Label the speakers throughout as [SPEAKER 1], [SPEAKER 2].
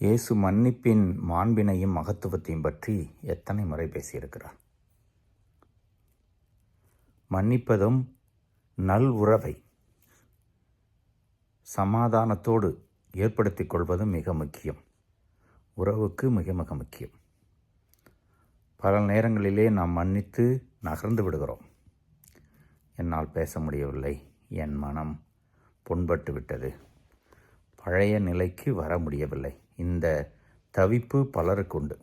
[SPEAKER 1] இயேசு மன்னிப்பின் மாண்பினையும் மகத்துவத்தையும் பற்றி எத்தனை முறை பேசியிருக்கிறார்? மன்னிப்பதும் நல் உறவை சமாதானத்தோடு ஏற்படுத்திக் கொள்வதும் மிக முக்கியம். உறவுக்கு மிக மிக முக்கியம். பல நேரங்களிலே நாம் மன்னித்து நகர்ந்து விடுகிறோம். என்னால் பேச முடியவில்லை. என் மனம் புண்பட்டு விட்டது. பழைய நிலைக்கு வர முடியவில்லை. இந்த தவிப்பு பலருக்கு உண்டு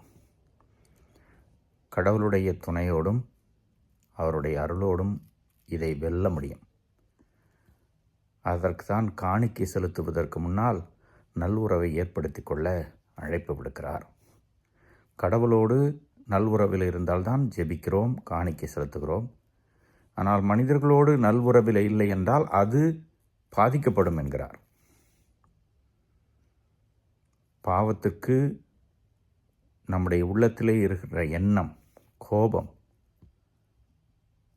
[SPEAKER 1] கடவுளுடைய துணையோடும் அவருடைய அருளோடும் இதை வெல்ல முடியும். அதற்கு தான் காணிக்கை செலுத்துவதற்கு முன்னால் நல்லுறவை ஏற்படுத்தி கொள்ள அழைப்பு விடுக்கிறார். கடவுளோடு நல்வுறவில் இருந்தால்தான் ஜெபிக்கிறோம் காணிக்கை செலுத்துகிறோம். ஆனால் மனிதர்களோடு நல்வுறவில் இல்லை என்றால் அது பாதிக்கப்படும் என்கிறார். பாவத்துக்கு நம்முடைய உள்ளத்திலே இருக்கிற எண்ணம் கோபம்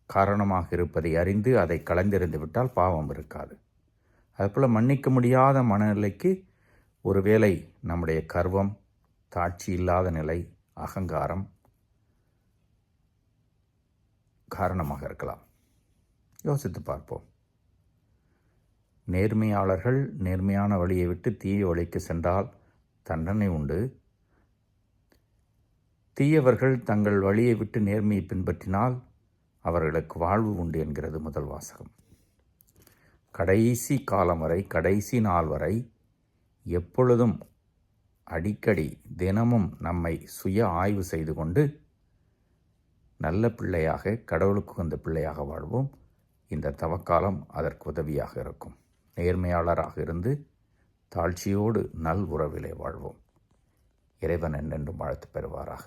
[SPEAKER 1] காரணமாக இருப்பதை அறிந்து அதை கலந்திருந்து விட்டால் பாவம் இருக்காது. அதுபோல் மன்னிக்க முடியாத மனநிலைக்கு ஒருவேளை நம்முடைய கர்வம் தாட்சி இல்லாத நிலை அகங்காரம் காரணமாக இருக்கலாம். யோசித்து பார்ப்போம். நேர்மையாளர்கள் நேர்மையான வழியை விட்டு தீய வழிக்கு சென்றால் தண்டனை உண்டு. தீயவர்கள் தங்கள் வழியை விட்டு நேர்மையை பின்பற்றினால் அவர்களுக்கு வாழ்வு உண்டு என்கிறது முதல் வாசகம். கடைசி காலம் வரை கடைசி நாள் வரை எப்பொழுதும் அடிக்கடி தினமும் நம்மை சுய ஆய்வு செய்து கொண்டு நல்ல பிள்ளையாக கடவுளுக்கு வந்த பிள்ளையாக வாழ்வோம். இந்த தவக்காலம் அதற்கு உதவியாக இருக்கும். நேர்மையாளராக இருந்து தாழ்ச்சியோடு நல் உறவிலே வாழ்வோம். இறைவன் என்றென்றும் வாழ்த்து பெறுவாராக.